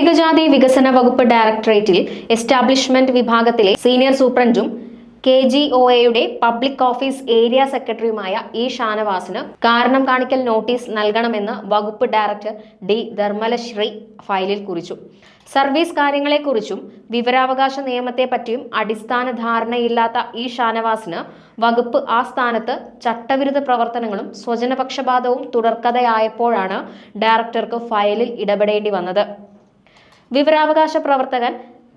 പട്ടികജാതി വികസന വകുപ്പ് ഡയറക്ടറേറ്റിൽ എസ്റ്റാബ്ലിഷ്മെന്റ് വിഭാഗത്തിലെ സീനിയർ സൂപ്രണ്ടും കെ ജി ഒ എയുടെ പബ്ലിക് ഓഫീസ് ഏരിയ സെക്രട്ടറിയുമായ ഇ ഷാനവാസിന് കാരണം കാണിക്കൽ നോട്ടീസ് നൽകണമെന്ന് വകുപ്പ് ഡയറക്ടർ ഡി ധർമ്മലശ്രീ ഫയലിൽ കുറിച്ചു. സർവീസ് കാര്യങ്ങളെക്കുറിച്ചും വിവരാവകാശ നിയമത്തെ പറ്റിയും അടിസ്ഥാന ധാരണയില്ലാത്ത ഇ ഷാനവാസിന് വകുപ്പ് ആ സ്ഥാനത്ത് ചട്ടവിരുദ്ധ പ്രവർത്തനങ്ങളും സ്വജനപക്ഷപാതവും തുടർക്കഥയായപ്പോഴാണ് ഡയറക്ടർക്ക് ഫയലിൽ ഇടപെടേണ്ടി വന്നത്. വിവരാവകാശ പ്രവർത്തകൻ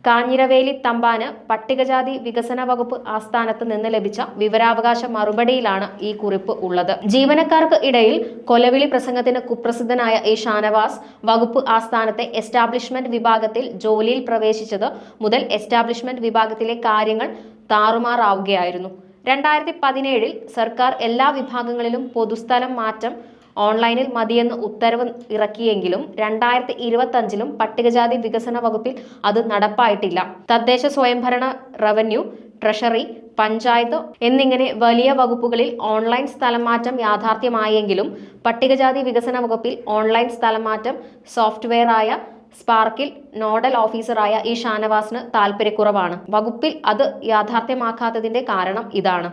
കാഞ്ഞിരവേലി തമ്പാന് പട്ടികജാതി വികസന വകുപ്പ് ആസ്ഥാനത്ത് നിന്ന് ലഭിച്ച വിവരാവകാശ മറുപടിയിലാണ് ഈ കുറിപ്പ് ഉള്ളത്. ജീവനക്കാർക്ക് ഇടയിൽ കൊലവിളി പ്രസംഗത്തിന് കുപ്രസിദ്ധനായ ഈ ഷാനവാസ് വകുപ്പ് ആസ്ഥാനത്തെ എസ്റ്റാബ്ലിഷ്മെന്റ് വിഭാഗത്തിൽ ജോലിയിൽ പ്രവേശിച്ചത് മുതൽ എസ്റ്റാബ്ലിഷ്മെന്റ് വിഭാഗത്തിലെ കാര്യങ്ങൾ താറുമാറാവുകയായിരുന്നു. രണ്ടായിരത്തി പതിനേഴിൽ സർക്കാർ എല്ലാ വിഭാഗങ്ങളിലും പൊതുസ്ഥലം മാറ്റം ഓൺലൈനിൽ മതിയെന്ന് ഉത്തരവ് ഇറക്കിയെങ്കിലും രണ്ടായിരത്തി ഇരുപത്തഞ്ചിലും പട്ടികജാതി വികസന വകുപ്പിൽ അത് നടപ്പായിട്ടില്ല. തദ്ദേശ സ്വയംഭരണ റവന്യൂ ട്രഷറി പഞ്ചായത്ത് എന്നിങ്ങനെ വലിയ വകുപ്പുകളിൽ ഓൺലൈൻ സ്ഥലമാറ്റം യാഥാർത്ഥ്യമായെങ്കിലും പട്ടികജാതി വികസന വകുപ്പിൽ ഓൺലൈൻ സ്ഥലമാറ്റം സോഫ്റ്റ്വെയറായ സ്പാർക്കിൽ നോഡൽ ഓഫീസറായ ഈ ഷാനവാസിന് താല്പര്യക്കുറവാണ് വകുപ്പിൽ അത് യാഥാർത്ഥ്യമാക്കാത്തതിന്റെ കാരണം ഇതാണ്.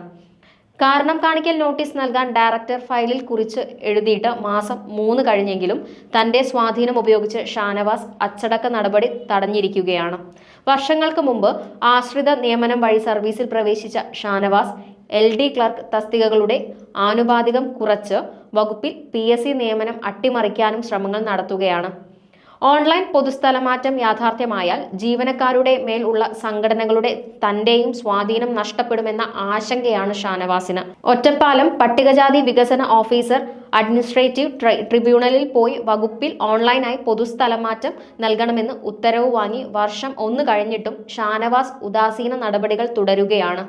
കാരണം കാണിക്കൽ നോട്ടീസ് നൽകാൻ ഡയറക്ടർ ഫയലിൽ കുറിച്ച് എഴുതിയിട്ട് മാസം മൂന്ന് കഴിഞ്ഞെങ്കിലും തന്റെ സ്വാധീനം ഉപയോഗിച്ച് ഷാനവാസ് അച്ചടക്ക നടപടി തടഞ്ഞിരിക്കുകയാണ്. വർഷങ്ങൾക്ക് മുമ്പ് ആശ്രിത നിയമനം വഴി സർവീസിൽ പ്രവേശിച്ച ഷാനവാസ് എൽ ഡി ക്ലർക്ക് തസ്തികകളുടെ ആനുപാതികം കുറച്ച് വകുപ്പിൽ പി എസ് സി നിയമനം അട്ടിമറിക്കാനും ശ്രമങ്ങൾ നടത്തുകയാണ്. ഓൺലൈൻ പൊതുസ്ഥലമാറ്റം യാഥാർത്ഥ്യമായാൽ ജീവനക്കാരുടെ മേൽ ഉള്ള സംഘടനകളുടെ തന്റെയും സ്വാധീനം നഷ്ടപ്പെടുമെന്ന ആശങ്കയാണ് ഷാനവാസിന്. ഒറ്റപ്പാലം പട്ടികജാതി വികസന ഓഫീസർ അഡ്മിനിസ്ട്രേറ്റീവ് ട്രൈ ട്രിബ്യൂണലിൽ പോയി വകുപ്പിൽ ഓൺലൈനായി പൊതുസ്ഥലമാറ്റം നൽകണമെന്ന് ഉത്തരവ് വാങ്ങി വർഷം ഒന്ന് കഴിഞ്ഞിട്ടും ഷാനവാസ് ഉദാസീന നടപടികൾ തുടരുകയാണ്.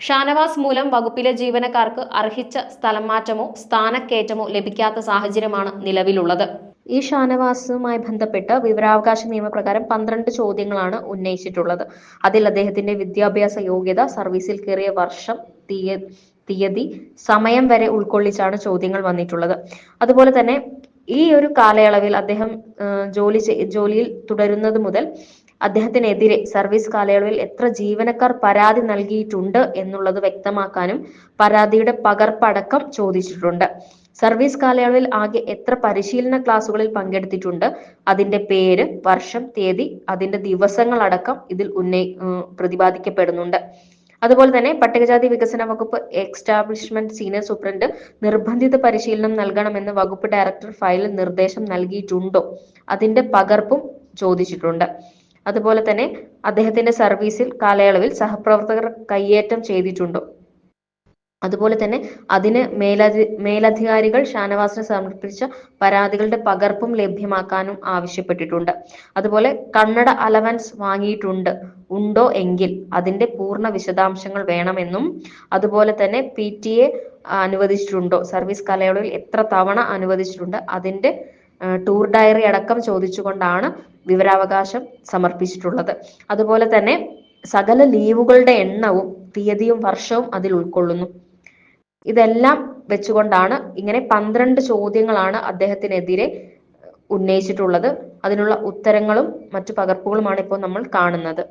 ഷാനവാസ് മൂലം വകുപ്പിലെ ജീവനക്കാർക്ക് അർഹിച്ച സ്ഥലം മാറ്റമോ സ്ഥാനക്കയറ്റമോ ലഭിക്കാത്ത സാഹചര്യമാണ് നിലവിലുള്ളത്. ഈ ഷാനവാസുമായി ബന്ധപ്പെട്ട് വിവരാവകാശ നിയമപ്രകാരം പന്ത്രണ്ട് ചോദ്യങ്ങളാണ് ഉന്നയിച്ചിട്ടുള്ളത്. അതിൽ അദ്ദേഹത്തിന്റെ വിദ്യാഭ്യാസ യോഗ്യത സർവീസിൽ കയറിയ വർഷം തീയ തീയതി സമയം വരെ ഉൾക്കൊള്ളിച്ചാണ് ചോദ്യങ്ങൾ വന്നിട്ടുള്ളത്. അതുപോലെ തന്നെ ഈ ഒരു കാലയളവിൽ അദ്ദേഹം ജോലി ജോലിയിൽ തുടരുന്നത് മുതൽ അദ്ദേഹത്തിനെതിരെ സർവീസ് കാലയളവിൽ എത്ര ജീവനക്കാർ പരാതി നൽകിയിട്ടുണ്ട് എന്നുള്ളത് വ്യക്തമാക്കാനും പരാതിയുടെ പകർപ്പടക്കം ചോദിച്ചിട്ടുണ്ട്. സർവീസ് കാലയളവിൽ ആകെ എത്ര പരിശീലന ക്ലാസുകളിൽ പങ്കെടുത്തിട്ടുണ്ട് അതിന്റെ പേര് വർഷം തീയതി അതിന്റെ ദിവസങ്ങൾ അടക്കം ഇതിൽ ഉന്നയി പ്രതിപാദിക്കപ്പെടുന്നുണ്ട്. അതുപോലെ തന്നെ പട്ടികജാതി വികസന വകുപ്പ് എക്സ്റ്റാബ്ലിഷ്മെന്റ് സീനിയർ സൂപ്രണ്ട് നിർബന്ധിത പരിശീലനം നൽകണമെന്ന് വകുപ്പ് ഡയറക്ടർ ഫയലിൽ നിർദ്ദേശം നൽകിയിട്ടുണ്ടോ? അതിന്റെ പകർപ്പും ചോദിച്ചിട്ടുണ്ട്. അതുപോലെ തന്നെ അദ്ദേഹത്തിന്റെ സർവീസിൽ കാലയളവിൽ സഹപ്രവർത്തകർ കയ്യേറ്റം ചെയ്തിട്ടുണ്ടോ? അതുപോലെ തന്നെ അതിന് മേലധി മേലധികാരികൾ ഷാനവാസിന് സമർപ്പിച്ച പരാതികളുടെ പകർപ്പും ലഭ്യമാക്കാനും ആവശ്യപ്പെട്ടിട്ടുണ്ട്. അതുപോലെ കണ്ണട അലവൻസ് വാങ്ങിയിട്ടുണ്ട് ഉണ്ടോ എങ്കിൽ അതിന്റെ പൂർണ വിശദാംശങ്ങൾ വേണമെന്നും അതുപോലെ തന്നെ പി ടി എ അനുവദിച്ചിട്ടുണ്ടോ സർവീസ് കാലയളവിൽ എത്ര തവണ അനുവദിച്ചിട്ടുണ്ട് അതിന്റെ ടൂർ ഡയറി അടക്കം ചോദിച്ചുകൊണ്ടാണ് വിവരാവകാശം സമർപ്പിച്ചിട്ടുള്ളത്. അതുപോലെ തന്നെ സകല ലീവുകളുടെ എണ്ണവും തീയതിയും വർഷവും അതിൽ ഉൾക്കൊള്ളുന്നു. ഇതെല്ലാം വെച്ചുകൊണ്ടാണ് ഇങ്ങനെ പന്ത്രണ്ട് ചോദ്യങ്ങളാണ് അദ്ദേഹത്തിനെതിരെ ഉന്നയിച്ചിട്ടുള്ളത്. അതിനുള്ള ഉത്തരങ്ങളും മറ്റു പകർപ്പുകളുമാണ് ഇപ്പോൾ നമ്മൾ കാണുന്നത്.